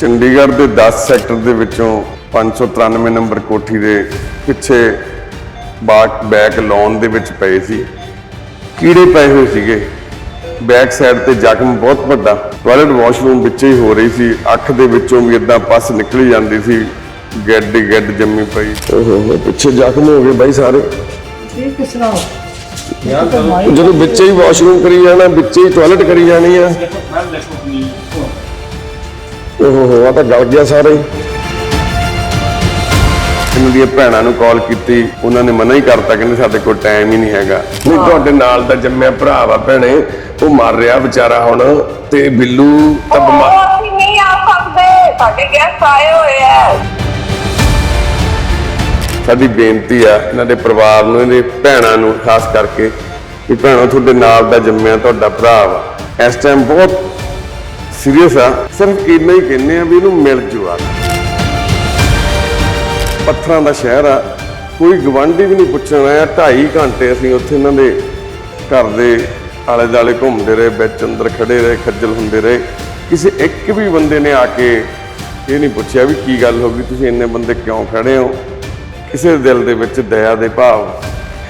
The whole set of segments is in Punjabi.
ਚੰਡੀਗੜ੍ਹ ਦੇ 10 ਸੈਕਟਰ ਦੇ ਵਿੱਚੋਂ 593 ਨੰਬਰ ਕੋਠੀ ਦੇ ਪਿੱਛੇ ਬਾਕ ਬੈਕ ਲਾਉਣ ਦੇ ਵਿੱਚ ਪਏ ਸੀ। ਕੀੜੇ ਪਏ ਹੋਏ ਸੀਗੇ। ਬੈਕ ਸਾਈਡ ਤੇ ਜ਼ਖਮ ਬਹੁਤ ਵੱਡਾ। ਟਾਇਲਟ ਵਾਸ਼ਰੂਮ ਵਿੱਚ ਹੀ ਹੋ ਰਹੀ ਸੀ। ਅੱਖ ਦੇ ਵਿੱਚੋਂ ਵੀ ਇਦਾਂ ਪਸ ਨਿਕਲੀ ਜਾਂਦੀ ਸੀ। ਗੱਡ ਗੱਡ ਜੰਮੀ ਪਈ। ਓਹੋ ਪਿੱਛੇ ਜ਼ਖਮ ਹੋ ਗਏ ਬਾਈ ਸਾਰੇ। ਇਹ ਕਿਸ ਤਰ੍ਹਾਂ? ਜਦੋਂ ਵਿੱਚੇ ਹੀ ਵਾਸ਼ਰੂਮ ਕਰੀ ਜਾਣਾ ਵਿੱਚੇ ਹੀ ਟਾਇਲਟ ਕਰੀ ਜਾਣੀ ਆ। ਓਹੋ ਹੋ ਆ ਤਾਂ ਗਲ ਗਿਆ ਸਾਰੇ ਇਹਨਾਂ ਦੀਆਂ ਭੈਣਾਂ ਨੂੰ ਕਾਲ ਕੀਤੀ ਉਹਨਾਂ ਨੇ ਮਨਾ ਹੀ ਕਰਤਾ ਕਹਿੰਦੇ ਸਾਡੇ ਕੋਲ ਟਾਈਮ ਹੀ ਨਹੀਂ ਹੈਗਾ। ਨਹੀਂ ਤੁਹਾਡੇ ਨਾਲ ਦਾ ਜੰਮਿਆ ਭਰਾ ਵਾ ਭੈਣੇ ਉਹ ਮਰ ਰਿਹਾ ਵਿਚਾਰਾ ਹੁਣ ਤੇ ਬਿੱਲੂ ਤਾਂ ਬਿਮਾਰ ਉਹ ਅਸੀਂ ਨਹੀਂ ਆ ਸਕਦੇ ਸਾਡੇ ਗੈਸਟ ਆਏ ਹੋਏ ਆ। ਸਾਡੀ ਬੇਨਤੀ ਆ ਇਹਨਾਂ ਦੇ ਪਰਿਵਾਰ ਨੂੰ ਇਹਦੇ ਭੈਣਾਂ ਨੂੰ ਖਾਸ ਕਰਕੇ ਵੀ ਭੈਣੋ ਤੁਹਾਡੇ ਨਾਲ ਦਾ ਜੰਮਿਆ ਤੁਹਾਡਾ ਭਰਾ ਵਾ। ਇਸ ਟਾਈਮ ਬਹੁਤ ਸੀਰੀਅਸ ਆ? ਸਿਰਫ ਇੰਨਾ ਹੀ ਕਹਿੰਦੇ ਆ ਵੀ ਇਹਨੂੰ ਮਿਲ ਜੂ ਪੱਥਰਾਂ ਦਾ ਸ਼ਹਿਰ ਆ। ਕੋਈ ਗਵਾਂਢੀ ਵੀ ਨਹੀਂ ਪੁੱਛਣ ਆਇਆ। 2.5 ਘੰਟੇ ਅਸੀਂ ਉੱਥੇ ਇਹਨਾਂ ਦੇ ਘਰ ਦੇ ਆਲੇ ਦਾਲੇ ਘੁੰਮਦੇ ਰਹੇ, ਵਿੱਚ ਅੰਦਰ ਖੜੇ ਰਹੇ, ਖੱਜਲ ਹੁੰਦੇ ਰਹੇ। ਕਿਸੇ ਇੱਕ ਵੀ ਬੰਦੇ ਨੇ ਆ ਕੇ ਇਹ ਨਹੀਂ ਪੁੱਛਿਆ ਵੀ ਕੀ ਗੱਲ ਹੋ ਗਈ, ਤੁਸੀਂ ਇੰਨੇ ਬੰਦੇ ਕਿਉਂ ਖੜੇ ਹੋ? ਕਿਸੇ ਦਿਲ ਦੇ ਵਿੱਚ ਦਇਆ ਦੇ ਭਾਵ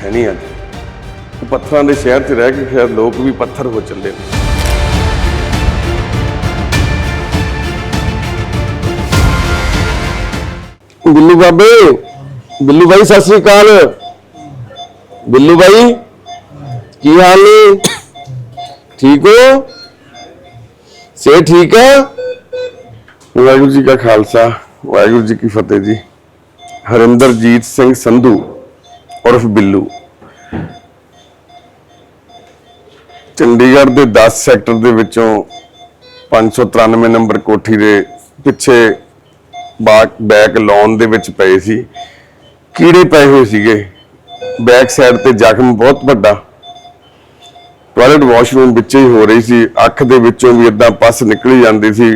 ਹੈ ਨਹੀਂ ਅੱਜ। ਪੱਥਰਾਂ ਦੇ ਸ਼ਹਿਰ 'ਚ ਰਹਿ ਕੇ ਖੈਰ ਲੋਕ ਵੀ ਪੱਥਰ ਹੋ ਚੱਲੇ ਨੇ। ਬਿੱਲੂ ਬਾਬੇ, ਬਿੱਲੂ ਭਾਈ ਸਤਿ ਸ੍ਰੀ ਅਕਾਲ। ਬਿੱਲੂ ਭਾਈ ਕੀ ਹਾਲ ਨੇ? ਠੀਕ ਹੋ? ਸੇ ਠੀਕ ਹੈ ਵਾਹਿਗੁਰੂ ਜੀ ਕਾ ਖਾਲਸਾ, ਵਾਹਿਗੁਰੂ ਜੀ ਕੀ ਫਤਿਹ ਜੀ। ਹਰਿੰਦਰਜੀਤ ਸਿੰਘ ਸੰਧੂ ਉਰਫ ਬਿੱਲੂ। ਚੰਡੀਗੜ੍ਹ ਦੇ 10 ਸੈਕਟਰ ਦੇ ਵਿੱਚੋਂ 593 ਨੰਬਰ ਕੋਠੀ ਦੇ ਪਿੱਛੇ ਬਾਕ ਬੈਕ ਲੋਨ ਦੇ ਵਿੱਚ ਪਏ ਸੀ। ਕੀੜੇ ਪਏ ਹੋਏ ਸੀਗੇ। ਬੈਕ ਸਾਈਡ ਤੇ ਜ਼ਖਮ ਬਹੁਤ ਵੱਡਾ। ਟਾਇਲਟ ਵਾਸ਼ਰੂਮ ਵਿੱਚ ਹੀ ਹੋ ਰਹੀ ਸੀ। ਅੱਖ ਦੇ ਵਿੱਚੋਂ ਵੀ ਇਦਾਂ ਪਸ ਨਿਕਲੀ ਜਾਂਦੀ ਸੀ।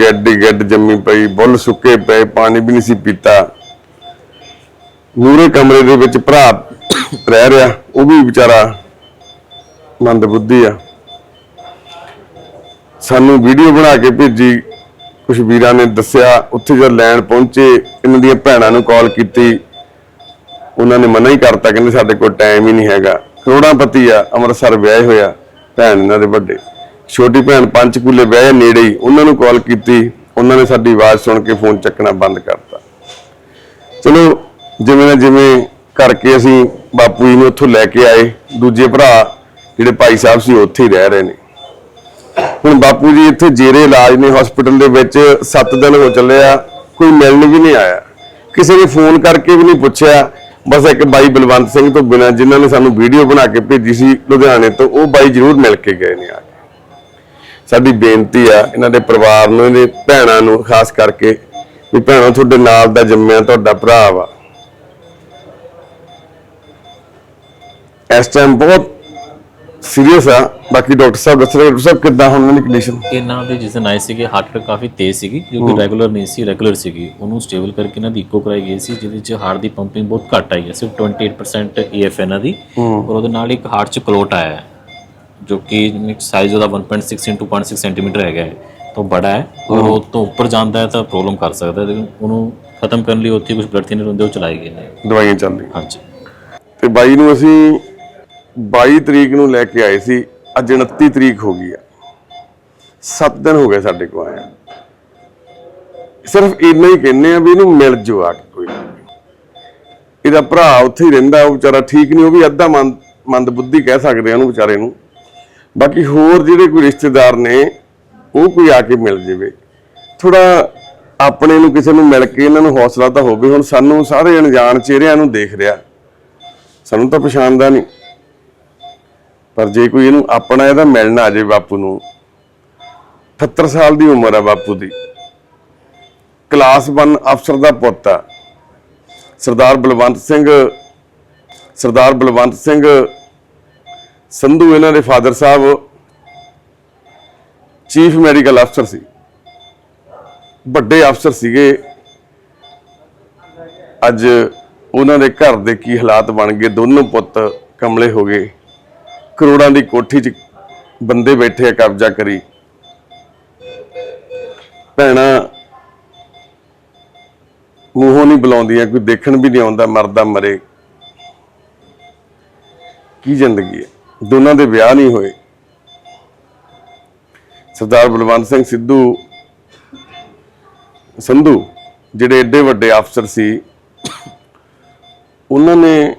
ਗੱਡ ਦੀ ਗੱਡ ਜੰਮੀ ਪਈ, ਬੁੱਲ ਸੁੱਕੇ ਪਏ, ਪਾਣੀ ਵੀ ਨਹੀਂ ਸੀ ਪੀਤਾ। ਮੂਰੇ ਕਮਰੇ ਦੇ ਵਿੱਚ ਭਰਾ ਰਹਿ ਰਿਹਾ, ਉਹ ਵੀ ਵਿਚਾਰਾ ਮੰਦ ਬੁੱਧੀ ਆ। ਸਾਨੂੰ ਵੀਡੀਓ ਬਣਾ ਕੇ ਭੇਜੀ। ਕੁਝ ਵੀਰਾਂ ਨੇ ਦੱਸਿਆ, ਉੱਥੇ ਜਦ ਲੈਣ ਪਹੁੰਚੇ, ਇਹਨਾਂ ਦੀਆਂ ਭੈਣਾਂ ਨੂੰ ਕਾਲ ਕੀਤੀ। ਉਹਨਾਂ ਨੇ ਮਨਾ ਹੀ ਕਰਤਾ, ਕਹਿੰਦੇ ਸਾਡੇ ਕੋਲ ਟਾਈਮ ਹੀ ਨਹੀਂ ਹੈਗਾ। ਕਰੋੜਾਂ ਪਤੀ ਆ, ਅੰਮ੍ਰਿਤਸਰ ਵਿਆਹੇ ਹੋਇਆ ਭੈਣ ਇਹਨਾਂ ਦੇ ਵੱਡੇ। ਛੋਟੀ ਭੈਣ ਪੰਚਕੂਲੇ ਵਿਆਹੇ ਨੇੜੇ ਹੀ, ਉਹਨਾਂ ਨੂੰ ਕਾਲ ਕੀਤੀ। ਉਹਨਾਂ ਨੇ ਸਾਡੀ ਆਵਾਜ਼ ਸੁਣ ਕੇ ਫੋਨ ਚੱਕਣਾ ਬੰਦ ਕਰਤਾ। ਚਲੋ, ਜਿਵੇਂ ਨਾ ਜਿਵੇਂ ਕਰਕੇ ਅਸੀਂ ਬਾਪੂ ਜੀ ਨੂੰ ਉੱਥੋਂ ਲੈ ਕੇ ਆਏ। ਦੂਜੇ ਭਰਾ, ਜਿਹੜੇ ਭਾਈ ਸਾਹਿਬ ਸੀ, ਉਹ ਉੱਥੇ ਹੀ ਰਹਿ ਰਹੇ ਨੇ। ਹੁਣ ਬਾਪੂ ਜੀ ਇੱਥੇ ਜੇਰੇ ਇਲਾਜ ਨੇ ਹਸਪੀਟਲ ਦੇ ਵਿੱਚ 7 ਦਿਨ ਹੋ ਚੱਲੇ ਆ, ਕੋਈ ਮਿਲਣ ਵੀ ਨਹੀਂ ਆਇਆ। ਕਿਸੇ ਨੇ ਫੋਨ ਕਰਕੇ ਵੀ ਨਹੀਂ ਪੁੱਛਿਆ। ਬਸ ਇੱਕ ਬਾਈ ਬਲਵੰਤ ਸਿੰਘ ਤੋਂ ਬਿਨਾਂ ਜਿਨ੍ਹਾਂ ਨੇ ਸਾਨੂੰ ਵੀਡੀਓ ਬਣਾ ਕੇ ਭੇਜੀ ਸੀ ਲੁਧਿਆਣੇ ਤੋਂ, ਉਹ ਬਾਈ ਜ਼ਰੂਰ ਮਿਲ ਕੇ ਗਏ ਨੇ ਆ ਕੇ। ਸਾਡੀ ਬੇਨਤੀ ਆ ਇਹਨਾਂ ਦੇ ਪਰਿਵਾਰ ਨੂੰ ਇਹਦੇ ਭੈਣਾਂ ਨੂੰ, ਖਾਸ ਕਰਕੇ ਵੀ ਭੈਣੋ ਤੁਹਾਡੇ ਨਾਲ ਦਾ ਜੰਮਿਆ ਤੁਹਾਡਾ ਭਰਾ ਵਾ। ਇਸ ਟਾਈਮ ਬਹੁਤ ਸੀਰੀਅਸ ਆ? ਬਾਕੀ ਡਾਕਟਰ ਸਾਹਿਬ ਦੱਸ ਰਹੇ ਡਾਕਟਰ ਸਾਹਿਬ ਕਿੱਦਾਂ ਹੁਣ ਉਹਨਾਂ ਦੀ ਕੰਡੀਸ਼ਨ ਇਹਨਾਂ ਦੇ ਜਿਸ ਦਿਨ ਆਏ ਸੀਗੇ ਹਾਰਟ ਰੇਟ ਕਾਫੀ ਤੇਜ਼ ਸੀਗੀ ਜੋ ਕਿ ਰੈਗੂਲਰ ਨਹੀਂ ਸੀ ਰੈਗੂਲਰ ਸੀਗੀ। ਉਹਨੂੰ ਸਟੇਬਲ ਕਰਕੇ ਇਹਨਾਂ ਦੀ ਇਕੋ ਕਰਾਈ ਗਈ ਸੀ ਜਿਹਦੇ ਚ ਹਾਰਟ ਦੀ ਪੰਪਿੰਗ ਬਹੁਤ ਘੱਟ ਆਈ ਹੈ ਸਿਰਫ 28% ਈਐਫ ਇਹਨਾਂ ਦੀ। ਔਰ ਉਹਦੇ ਨਾਲ ਇੱਕ ਹਾਰਟ ਚ ਕਲੋਟ ਆਇਆ ਹੈ ਜੋ ਕਿ ਸਾਈਜ਼ ਉਹਦਾ 1.6 into 0.6 ਸੈਂਟੀਮੀਟਰ ਹੈਗਾ ਹੈ। ਤਾਂ ਬੜਾ ਹੈ ਔਰ ਉਹ ਤੋਂ ਉੱਪਰ ਜਾਂਦਾ ਹੈ ਤਾਂ ਪ੍ਰੋਬਲਮ ਕਰ ਸਕਦਾ ਹੈ ਲੇਕਿਨ ਉਹਨੂੰ ਖਤਮ ਕਰਨ ਲਈ ਉੱਥੇ ਕੁਝ ਬਲੱਡ ਥਿਨਰ ਹੁੰਦੇ ਉਹ ਚਲਾਏ ਗਏ ਨੇ। ਦਵਾਈਆਂ ਚੱਲ ਰਹੀਆਂ। ਹਾਂਜੀ। ਤੇ ਬਾਈ ਨੂੰ ਅਸੀਂ 22 ਤਰੀਕ ਨੂੰ ਲੈ ਕੇ ਆਏ ਸੀ, ਅੱਜ 29 ਤਰੀਕ ਹੋ ਗਈ ਆ। 7 ਦਿਨ ਹੋ ਗਏ ਸਾਡੇ ਕੋਲ ਆਇਆ ਸਿਰਫ ਇੰਨਾ ਹੀ ਕਹਿੰਨੇ ਆ ਵੀ ਇਹਨੂੰ ਮਿਲ ਜੋ ਆ ਕੇ ਕੋਈ। ਇਹਦਾ ਭਰਾ ਉੱਥੇ ਹੀ ਰਹਿੰਦਾ, ਉਹ ਵਿਚਾਰਾ ਠੀਕ ਨਹੀਂ, ਉਹ ਵੀ ਅੱਧਾ ਮੰਦ ਮੰਦ ਬੁੱਧੀ ਕਹਿ ਸਕਦੇ ਆ ਉਹਨੂੰ ਵਿਚਾਰੇ ਨੂੰ। ਬਾਕੀ ਹੋਰ ਜਿਹੜੇ ਕੋਈ ਰਿਸ਼ਤੇਦਾਰ ਨੇ, ਉਹ ਕੋਈ ਆ ਕੇ ਮਿਲ ਜਾਵੇ। ਥੋੜਾ ਆਪਣੇ ਨੂੰ ਕਿਸੇ ਨੂੰ ਮਿਲ ਕੇ ਇਹਨਾਂ ਨੂੰ ਹੌਸਲਾ ਤਾਂ ਹੋਵੇ, ਹੁਣ ਸਾਨੂੰ ਸਾਰੇ ਅਣਜਾਣ ਚਿਹਰਿਆਂ ਨੂੰ ਦੇਖ ਰਿਹਾ। ਸਾਨੂੰ ਤਾਂ ਪਛਾਣਦਾ ਨਹੀਂ। ਪਰ ਜੇ ਕੋਈ ਇਹਨੂੰ ਆਪਣਾ ਇਹਦਾ ਮਿਲਣਾ ਆ ਜੇ ਬਾਪੂ ਨੂੰ 78 ਸਾਲ ਦੀ ਉਮਰ ਆ ਬਾਪੂ ਦੀ। ਕਲਾਸ 1 ਅਫਸਰ ਦਾ ਪੁੱਤ ਆ। ਸਰਦਾਰ ਬਲਵੰਤ ਸਿੰਘ, ਸਰਦਾਰ ਬਲਵੰਤ ਸਿੰਘ ਸੰਧੂ ਇਹਨਾਂ ਦੇ ਫਾਦਰ ਸਾਹਿਬ, ਚੀਫ ਮੈਡੀਕਲ ਅਫਸਰ ਸੀ। ਵੱਡੇ ਅਫਸਰ ਸੀਗੇ। ਅੱਜ ਉਹਨਾਂ ਦੇ ਘਰ ਦੇ ਕੀ ਹਾਲਾਤ ਬਣ ਗਏ, ਦੋਨੋਂ ਪੁੱਤ ਕਮਲੇ ਹੋ ਗਏ। ਕਰੋੜਾਂ ਦੀ ਕੋਠੀ 'ਚ ਬੰਦੇ ਬੈਠੇ ਆ, ਕਬਜ਼ਾ ਕਰੀ। ਭੈਣਾ, ਮੂੰਹੋਂ ਨਹੀਂ ਬੁਲਾਉਂਦੀਆਂ, ਕੋਈ ਦੇਖਣ ਵੀ ਨਹੀਂ ਆਉਂਦਾ, ਮਰਦਾ ਮਰੇ। ਕੀ ਜ਼ਿੰਦਗੀ ਹੈ? ਦੋਨਾਂ ਦੇ ਵਿਆਹ ਨਹੀਂ ਹੋਏ। ਸਰਦਾਰ ਬਲਵੰਤ ਸਿੰਘ ਸਿੱਧੂ, ਸੰਧੂ, ਜਿਹੜੇ ਐਡੇ ਵੱਡੇ ਅਫਸਰ ਸੀ, ਉਹਨਾਂ ਨੇ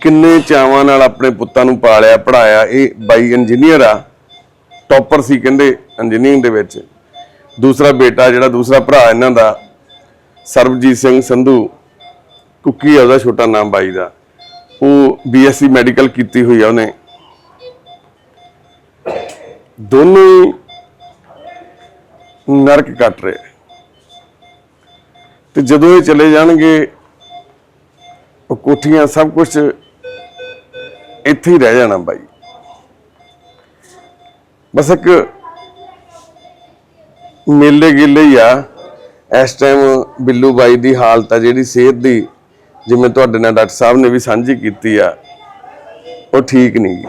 ਕਿੰਨੇ ਚਾਵਾਂ ਨਾਲ ਆਪਣੇ ਪੁੱਤਾਂ ਨੂੰ ਪਾਲਿਆ ਪੜਾਇਆ ਇਹ ਬਾਈ ਇੰਜੀਨੀਅਰ ਆ ਟੌਪਰ ਸੀ ਕਹਿੰਦੇ ਇੰਜੀਨੀਅਰਿੰਗ ਦੇ ਵਿੱਚ। ਦੂਸਰਾ ਬੇਟਾ ਜਿਹੜਾ ਦੂਸਰਾ ਭਰਾ ਇਹਨਾਂ ਦਾ, ਸਰਬਜੀਤ ਸਿੰਘ ਸੰਧੂ, ਕੁੱਕੀ ਆ ਉਹਦਾ ਛੋਟਾ ਨਾਮ ਬਾਈ ਦਾ। ਉਹ ਬੀਐਸਸੀ ਮੈਡੀਕਲ ਕੀਤੀ ਹੋਈ ਆ ਉਹਨੇ। ਦੋਨੋਂ ਹੀ ਨਰਕ ਕੱਟ ਰਹੇ। ਤੇ ਜਦੋਂ ਇਹ ਚਲੇ ਜਾਣਗੇ, ਉਹ ਕੋਠੀਆਂ ਸਭ ਕੁਝ ਇੱਥੇ ਹੀ ਰਹਿ ਜਾਣਾ ਬਾਈ। ਬਸ ਇੱਕ ਮੇਲੇ ਗਿੱਲੇ ਹੀ ਆ। ਇਸ ਟਾਈਮ ਬਿੱਲੂ ਬਾਈ ਦੀ ਹਾਲਤ ਆ ਜਿਹੜੀ ਸਿਹਤ ਦੀ ਜਿਵੇਂ ਤੁਹਾਡੇ ਨਾਲ ਡਾਕਟਰ ਸਾਹਿਬ ਨੇ ਵੀ ਸਾਂਝੀ ਕੀਤੀ ਆ ਉਹ ਠੀਕ ਨਹੀਂ।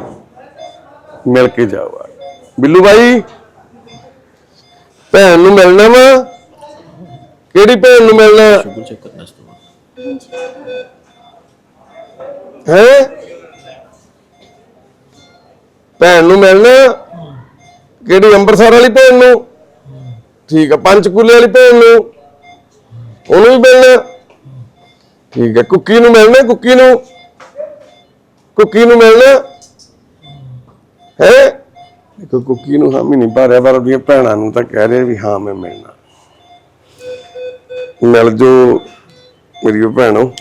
ਮਿਲ ਕੇ ਆ। ਬਿੱਲੂ ਬਾਈ ਭੈਣ ਨੂੰ ਮਿਲਣਾ ਵਾ? ਕਿਹੜੀ ਭੈਣ ਨੂੰ ਮਿਲਣਾ? ਸ਼ੂਗਰ ਚੈੱਕ ਕਰਨਾ ਇਸ ਤੋਂ ਬਾਅਦ। ਹੈ? ਭੈਣ ਨੂੰ ਮਿਲਣਾ, ਕਿਹੜੀ ਅੰਮ੍ਰਿਤਸਰ ਵਾਲੀ ਭੈਣ ਨੂੰ? ਠੀਕ ਆ ਪੰਚਕੂਲੇ ਵਾਲੀ ਭੈਣ ਨੂੰ। ਉਹਨੂੰ ਵੀ ਮਿਲਣਾ। ਠੀਕ ਹੈ ਕੁੱਕੀ ਨੂੰ ਮਿਲਣਾ, ਕੁੱਕੀ ਨੂੰ। ਕੁੱਕੀ ਨੂੰ ਮਿਲਣਾ। ਹੈ? ਦੇਖੋ ਕੁੱਕੀ ਨੂੰ ਹਾਮੀ ਨਹੀਂ ਭਰਿਆ, ਪਰ ਉਹਦੀਆਂ ਭੈਣਾਂ ਨੂੰ ਤਾਂ ਕਹਿ ਰਿਹਾ ਵੀ ਹਾਂ, ਮੈਂ ਮਿਲਣਾ। ਮਿਲ ਜੋ ਮੇਰੀਓ ਭੈਣੋ।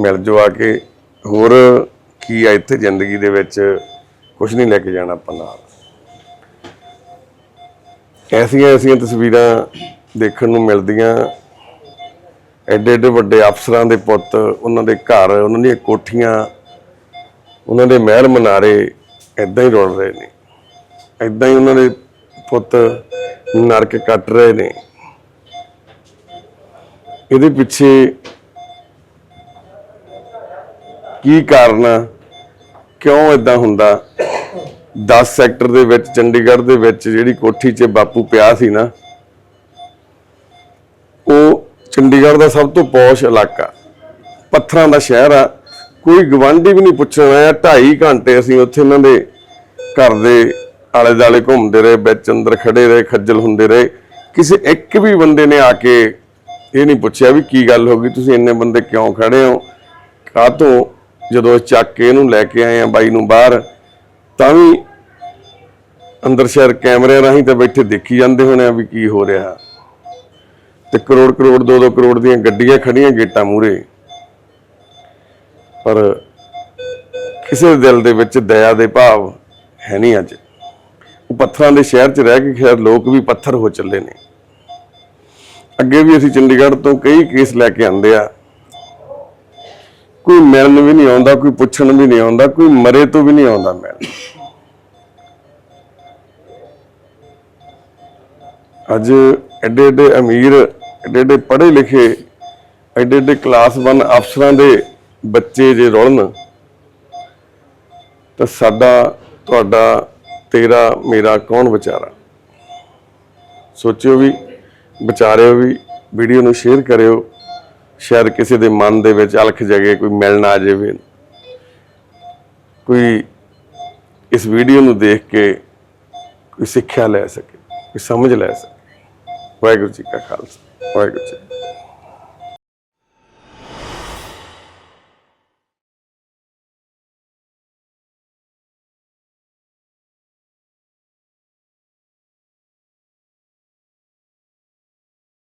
ਮਿਲ ਜੋ ਆ ਕੇ। ਹੋਰ ਕੀ ਆ ਇੱਥੇ ਜ਼ਿੰਦਗੀ ਦੇ ਵਿੱਚ? ਕੁਝ ਨਹੀਂ ਲੈ ਕੇ ਜਾਣਾ ਆਪਾਂ ਨਾਲ। ਐਸੀਆਂ ਐਸੀਆਂ ਤਸਵੀਰਾਂ ਦੇਖਣ ਨੂੰ ਮਿਲਦੀਆਂ। ਐਡੇ ਐਡੇ ਵੱਡੇ ਅਫਸਰਾਂ ਦੇ ਪੁੱਤ, ਉਹਨਾਂ ਦੇ ਘਰ, ਉਹਨਾਂ ਦੀਆਂ ਕੋਠੀਆਂ, ਉਹਨਾਂ ਦੇ ਮਹਿਲ ਮਨਾਰੇ ਇਦਾਂ ਹੀ ਰੁਲ ਰਹੇ ਨੇ। ਇਦਾਂ ਹੀ ਉਹਨਾਂ ਦੇ ਪੁੱਤ ਨਰਕ ਕੱਟ ਰਹੇ ਨੇ। ਇਹਦੇ ਪਿੱਛੇ ਕੀ ਕਾਰਨ ਆ? ਕਿਉਂ ਇਦਾਂ ਹੁੰਦਾ? 10 ਸੈਕਟਰ ਦੇ ਵਿੱਚ, ਚੰਡੀਗੜ੍ਹ ਦੇ ਵਿੱਚ ਜਿਹੜੀ ਕੋਠੀ 'ਚ ਬਾਪੂ ਪਿਆ ਸੀ ਨਾ, ਉਹ ਚੰਡੀਗੜ੍ਹ ਦਾ ਸਭ ਤੋਂ ਪੌਸ਼ ਇਲਾਕਾ, ਪੱਥਰਾਂ ਦਾ ਸ਼ਹਿਰ ਆ। ਕੋਈ ਗਵਾਂਢੀ ਵੀ ਨਹੀਂ ਪੁੱਛਣ ਆਇਆ 2.5 ਘੰਟੇ ਅਸੀਂ ਉੱਥੇ ਇਹਨਾਂ ਦੇ ਘਰ ਦੇ ਆਲੇ ਦਾਲੇ ਘੁੰਮਦੇ ਰਹੇ, ਵਿੱਚ ਅੰਦਰ ਖੜੇ ਰਹੇ, ਖੱਜਲ ਹੁੰਦੇ ਰਹੇ। ਕਿਸੇ ਇੱਕ ਵੀ ਬੰਦੇ ਨੇ ਆ ਕੇ ਇਹ ਨਹੀਂ ਪੁੱਛਿਆ ਵੀ ਕੀ ਗੱਲ ਹੋ ਗਈ, ਤੁਸੀਂ ਇੰਨੇ ਬੰਦੇ ਕਿਉਂ ਖੜੇ ਹੋ? ਕਾਹ ਤੋਂ ਜਦੋਂ ਚੱਕ ਕੇ ਇਹਨੂੰ ਲੈ ਕੇ ਆਏ ਆ ਬਾਈ ਨੂੰ ਬਾਹਰ ਤਾਂ ਵੀ ਅੰਦਰ ਸ਼ਹਿਰ ਕੈਮਰਿਆਂ ਰਾਹੀਂ ਤਾਂ ਬੈਠੇ ਦੇਖੀ ਜਾਂਦੇ ਹੋਣੇ ਆ ਵੀ ਕੀ ਹੋ ਰਿਹਾ। ਤੇ ਕਰੋੜ ਕਰੋੜ 2-2 ਕਰੋੜ ਦੀਆਂ ਗੱਡੀਆਂ ਖੜੀਆਂ ਗੇਟਾਂ ਮੂਰੇ ਪਰ ਕਿਸੇ ਦਿਲ ਦੇ ਵਿੱਚ ਦਇਆ ਦੇ ਭਾਵ ਹੈ ਨਹੀਂ ਅੱਜ। ਉਹ ਪੱਥਰਾਂ ਦੇ ਸ਼ਹਿਰ 'ਚ ਰਹਿ ਕੇ ਖੈਰ ਲੋਕ ਵੀ ਪੱਥਰ ਹੋ ਚੱਲੇ ਨੇ। ਅੱਗੇ ਵੀ ਅਸੀਂ ਚੰਡੀਗੜ੍ਹ ਤੋਂ ਕਈ ਕੇਸ ਲੈ ਕੇ ਆਂਦੇ ਆ। ਕੋਈ ਮਿਲਣ ਵੀ ਨਹੀਂ ਆਉਂਦਾ, ਕੋਈ ਪੁੱਛਣ ਵੀ ਨਹੀਂ ਆਉਂਦਾ, ਕੋਈ ਮਰੇ ਤੋਂ ਵੀ ਨਹੀਂ ਆਉਂਦਾ ਮਿਲਣ। ਅੱਜ ਐਡੇ ਐਡੇ ਅਮੀਰ ਐਡੇ ਐਡੇ ਪੜ੍ਹੇ ਲਿਖੇ ਐਡੇ ਐਡੇ ਕਲਾਸ 1 ਅਫਸਰਾਂ ਦੇ ਬੱਚੇ ਜੇ ਰੁਲਣ, ਤਾਂ ਸਾਡਾ, ਤੁਹਾਡਾ, ਤੇਰਾ, ਮੇਰਾ ਕੌਣ ਵਿਚਾਰਾ? ਸੋਚਿਓ ਵੀ, ਵਿਚਾਰਿਓ ਵੀ, ਵੀਡੀਓ ਨੂੰ ਸ਼ੇਅਰ ਕਰਿਓ। ਸ਼ਾਇਦ ਕਿਸੇ ਦੇ ਮਨ ਦੇ ਵਿੱਚ ਅਲਖ ਜਗੇ, ਕੋਈ ਮਿਲਣ ਆ ਜਾਵੇ। ਕੋਈ ਇਸ ਵੀਡੀਓ ਨੂੰ ਦੇਖ ਕੇ ਕੋਈ ਸਿੱਖਿਆ ਲੈ ਸਕੇ, ਕੋਈ ਸਮਝ ਲੈ ਸਕੇ। ਵਾਹਿਗੁਰੂ ਜੀ ਕਾ ਖਾਲਸਾ, ਵਾਹਿਗੁਰੂ ਜੀ